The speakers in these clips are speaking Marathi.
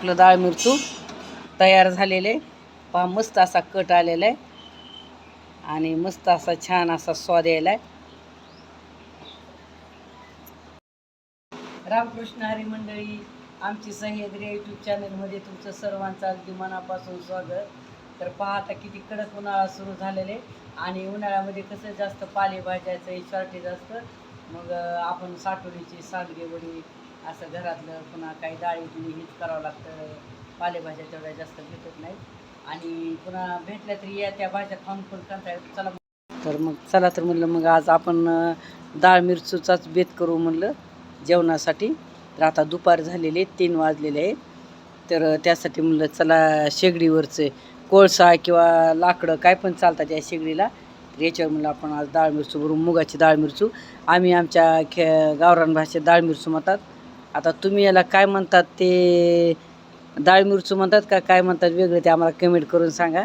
आपलं डाळ मिरचू तयार झालेले. पहा मस्त असा कट आलेला आहे. आणि मस्त असा छान असा स्वाद यायला आहे रामकृष्ण हरी मंडळी आमची सह्याद्री यूट्यूब चॅनलमध्ये तुमचं सर्वांचं अगदी मनापासून स्वागत. तर पहा आता किती कडक उन्हाळा सुरू झालेले. आणि उन्हाळ्यामध्ये कसं जास्त पालेभाज्याचं शॉर्टेज असतं. मग आपण साठवणीची सांडगे वडी असं घरातलं पुन्हा काही डाळ हेच करावं लागतं. पालेभाज्या तेवढ्या जास्त भेटत नाहीत. आणि पुन्हा भेटल्या तरी या त्या भाज्या खाऊन पण करता येतो. चला तर मग चला तर म्हणलं मग आज आपण डाळ मिरचूचाच बेत करू म्हणलं जेवणासाठी. तर आता दुपार झालेले तीन वाजलेले आहेत. तर त्यासाठी म्हणलं चला शेगडीवरचे कोळसा किंवा लाकडं काय पण चालतात या शेगडीला. तर याच्यावर म्हणलं आपण आज डाळ मिरचू भरून मुगाची डाळ मिरचू. आम्ही आमच्या खे गावरान भाषेत डाळ मिरचू म्हणतात. आता तुम्ही याला काय म्हणतात ते डाळ मिरचू म्हणतात का काय म्हणतात वेगळं ते आम्हाला कमेंट करून सांगा.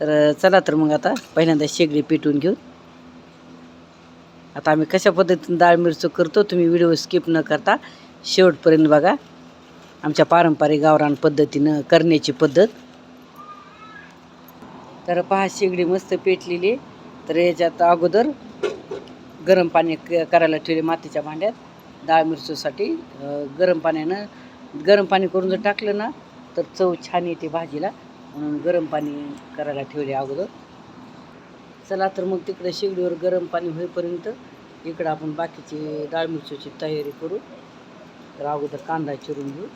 तर चला तर मग आता पहिल्यांदा शेगडी पेटवून घेऊन आता आम्ही कशा पद्धतीने डाळ मिरचू करतो तुम्ही व्हिडिओ स्किप न करता शेवटपर्यंत बघा. आमच्या पारंपरिक गावरान पद्धतीनं करण्याची पद्धत. तर पहा शेगडी मस्त पेटलेली तर याच्यात अगोदर गरम पाणी क- करायला ठेवले मातीच्या भांड्यात. डाळ मिरचीसाठी गरम पाण्यानं गरम पाणी करून जर टाकलं ना तर चव छान येते भाजीला. म्हणून गरम पाणी करायला ठेवले अगोदर. चला तर मग तिकडे शेगडीवर गरम पाणी होईपर्यंत इकडं आपण बाकीची डाळ मिरचीची तयारी करू. तर अगोदर कांदा चिरून घेऊ.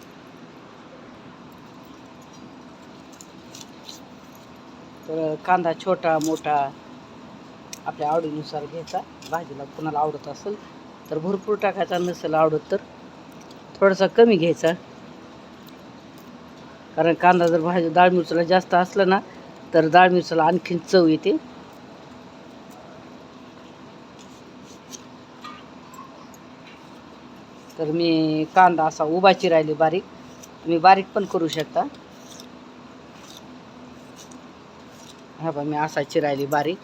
तर कांदा छोटा मोठा आपल्या आवडीनुसार घ्यायचा. भाजीला कुणाला आवडत असेल तर भरपूर टाकायचा नसेल आवडत तर. थोडासा कमी घ्यायचा. कारण कांदा जर भाजी डाळ मिरचीला जास्त असलं ना तर डाळ मिरचीला आणखीन चव येते. तर मी कांदा असा उभा चिरायले बारीक. तुम्ही बारीक पण करू शकता. हा बा मी असा चिरायली बारीक.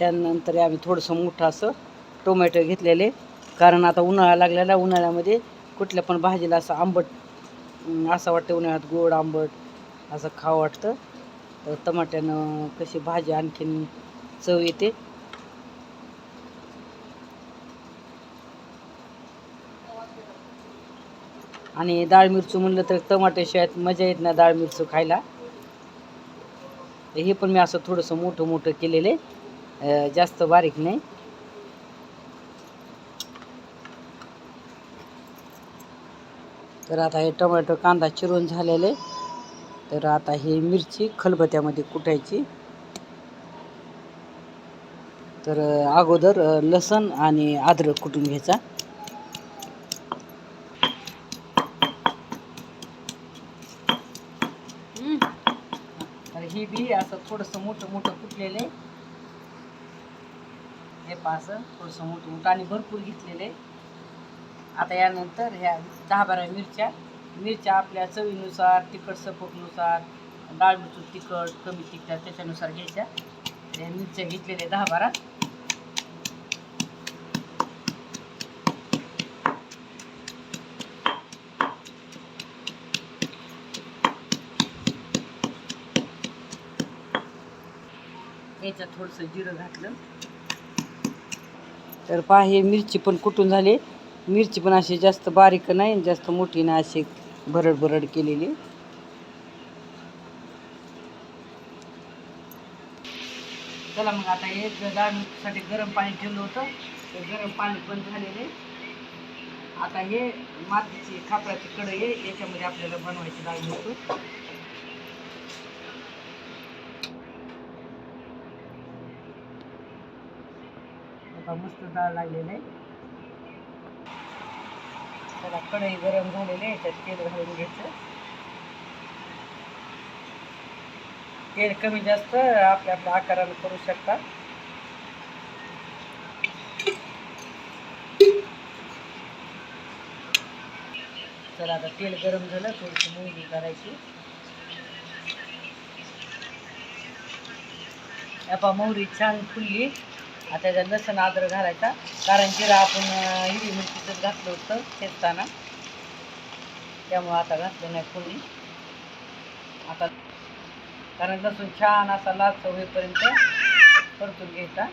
त्यानंतर आम्ही थोडंसं मोठं असं टोमॅटो घेतलेले. कारण आता उन्हाळा लागलेला उन्हाळ्यामध्ये कुठल्या पण भाजीला असं आंबट असं वाटतं उन्हाळ्यात गोड आंबट असं खावं वाटतं. तर टमाट्यानं कशी भाजी आणखीन चव येते. आणि डाळ मिरचू म्हणलं तर टमाट्याशिवाय मजा येत नाही डाळ मिरचू खायला. तर हे पण मी असं थोडंसं मोठं मोठं केलेलं. आहे जास्त बारीक नाही. तर आता हे टोमॅटो कांदा चिरून झालेले. तर आता ही मिरची खलबत्यामध्ये कुटायची. तर अगोदर लसण आणि अद्रक कुटून घ्यायचा. तर ही बी असं थोडंसं मोठं मोठं कुटलेलं आहे. हे पासं असं थोडंसं मोठं मोठं आणि भरपूर घेतलेले. आता यानंतर ह्या दहा बारा मिरच्या. मिरच्या आपल्या चवीनुसार तिखट सपकनुसार डाळ तिखट कमी तिखट त्याच्यानुसार घ्यायच्या. या मिरच्या घेतलेल्या दहा बारा याच्यात थोडंसं जिरं घातलं. तर पहा हे मिरची पण कुठून झाली? मिरची पण अशी जास्त बारीक नाही आणि जास्त मोठी नाही अशी भरड भरड केलेली. चला मग आता हे ग- गरम पाणी ठेवलं होतं ते गरम पाणी पण झालेले. आता हे मातीची खापराची कढई आहे याच्यामध्ये आपल्याला बनवायची डाळ मिरची आता मस्त डाळ लागलेलं आहे. त्याला कढई गरम झालेली आहे त्यात तेल घालून घ्यायचं. तेल कमी जास्त आपल्या आपल्या आकारानं करू शकता. तर आता तेल गरम झालं थोडीशी मोहरी करायची. आता मोहरी छान फुलली. आता त्याच्यात लसण आदर घालायचा. कारण जिरा आपण हिरवी मिरचीचं घातलं होतं शेकताना त्यामुळं आता घातलं नाही कोणी. आता कारण लसूण छान असा लाच होईपर्यंत परतून घ्यायचा.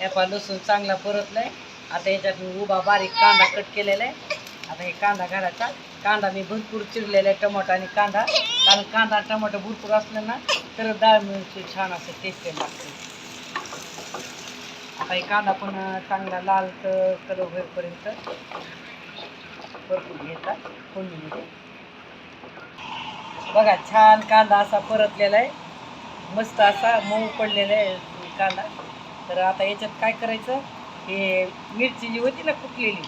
हे लसूण चांगला परतलाय. आता याच्यात मी उभा बारीक कांदा कट केलेला आहे. आता हे कांदा घालायचा. कांदा मी भरपूर चिरलेला आहे टमाटा आणि कांदा. कारण कांदा टमाटर टमाटो भरपूर असलं ना तर डाळ मिरची छान असं टेस्ट लागते. आता हे कांदा पण चांगला लाल कलर होईपर्यंत भरपूर घ्यायचा फोडणीमध्ये. बघा छान कांदा असा परतलेला आहे. मस्त असा मऊ पडलेला आहे कांदा. तर आता याच्यात काय करायचं? हे मिरची जी होती ना कुकलेली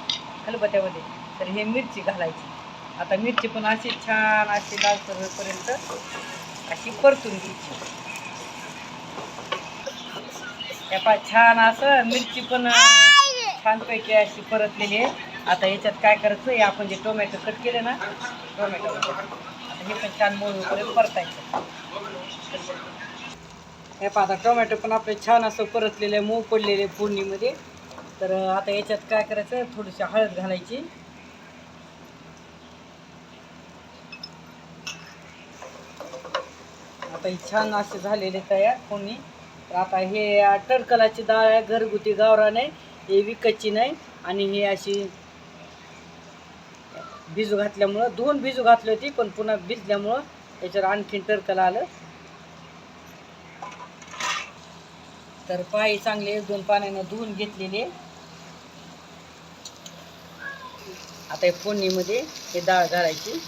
खलबत्यामध्ये तर हे मिरची घालायची. आता मिरची पण अशी छान अशी लालसर होईपर्यंत अशी परतून घ्यायची. त्या पा छान असं मिरची पण छानपैकी अशी परतलेली आहे. आता याच्यात काय करायचं हे आपण जे टोमॅटो कट केले ना टोमॅटो आता हे पण छान मोळूपर्यंत परतायचं. हे पहा आता टोमॅटो पण आपले छान असं परतलेलं आहे मऊ पडलेले फोडणीमध्ये तर आता याच्यात काय करायचं थोडीशी हळद घालायची. आता छान असे झालेले तयार कोणी. तर आता हे टरकलाची डाळ आहे घरगुती गावरान आहे हे विकतची नाही आणि हे अशी भिजू घातल्यामुळं दोन भिजू घातली होती पण पुन्हा भिजल्यामुळं त्याच्यावर आणखीन टरकला आलं. तर पाय चांगले एक दोन पाण्यानं धुवून घेतलेले. आता हे फोडणीमध्ये हे डाळ घालायची.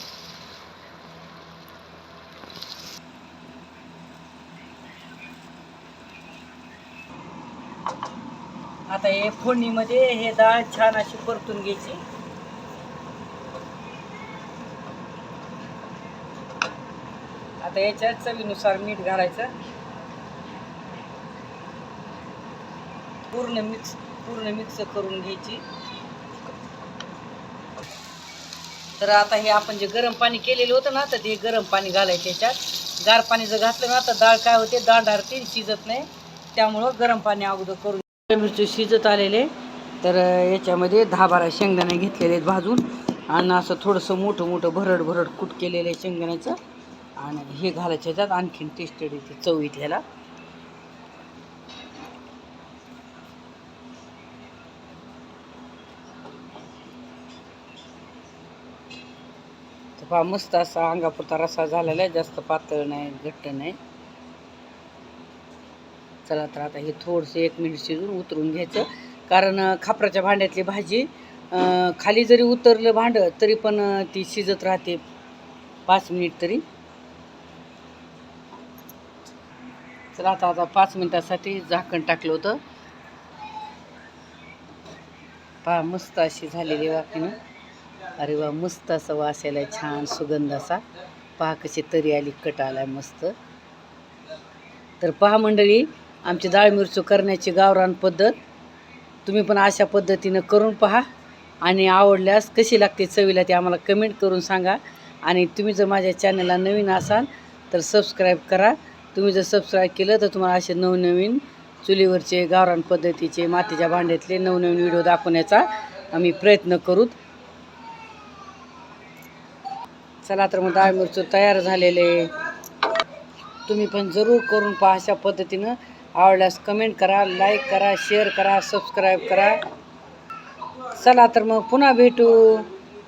आता हे फोडणीमध्ये हे डाळ छान अशी परतून घ्यायची. आता याच्यात चवीनुसार मीठ घालायचं. पूर्ण मिक्स पूर्ण मिक्स करून घ्यायची. तर आता हे आपण जे गरम पाणी केलेलं होतं ना तर ते गरम पाणी घालायचं याच्यात. गार पाणी जर घातलं ना तर डाळ काय होते? डाळ ती शिजत नाही. त्यामुळं गरम पाणी अगोदर करून मिरची शिजत आलेले. तर याच्यामध्ये दहा बारा शेंगदाणे घेतलेले आहेत भाजून. आणि असं थोडंसं मोठं मोठं भरड भरड कूट केलेलं आहे शेंगदाण्याचं. आणि हे घालायच्या ह्याच्यात आणखीन टेस्टेड येते चव इथल्याला. तर पहा मस्त असा अंगापुरता रसा झालेला आहे. जास्त पातळ नाही घट्ट नाही. चला तर आता हे थोडंसं एक मिनिट शिजून उतरून घ्यायचं. कारण खापराच्या भांड्यातली भाजी खाली जरी उतरलं भांडं तरी पण ती शिजत राहते. पाच मिनिट तरी. चला आता आता पाच मिनिटासाठी झाकण टाकलं होतं. पहा मस्त अशी झालेली वाफीनं. अरे वा मस्त असा वास यायला छान सुगंध असा. पहा कशी तरी आली कट आला मस्त. तर पहा मंडळी आमची डाळ मिरचू करण्याची गावरान पद्धत. तुम्ही पण अशा पद्धतीनं करून पहा. आणि आवडल्यास कशी लागते चवीला ते आम्हाला कमेंट करून सांगा. आणि तुम्ही जर माझ्या चॅनलला नवीन असाल तर सबस्क्राईब करा. तुम्ही जर सबस्क्राईब केलं तर तुम्हाला असे नवनवीन चुलीवरचे गावरान पद्धतीचे मातीच्या भांड्यातले नवनवीन व्हिडिओ दाखवण्याचा आम्ही प्रयत्न करूत चला तर मग डाळ मिरचू तयार झालेले. तुम्ही पण जरूर करून पहा अशा पद्धतीनं. आवडल्यास कमेंट करा लाईक करा शेअर करा सबस्क्राईब करा. चला तर मग पुन्हा भेटू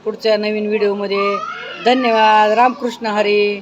पुढच्या नवीन व्हिडिओमध्ये धन्यवाद. रामकृष्ण हरी.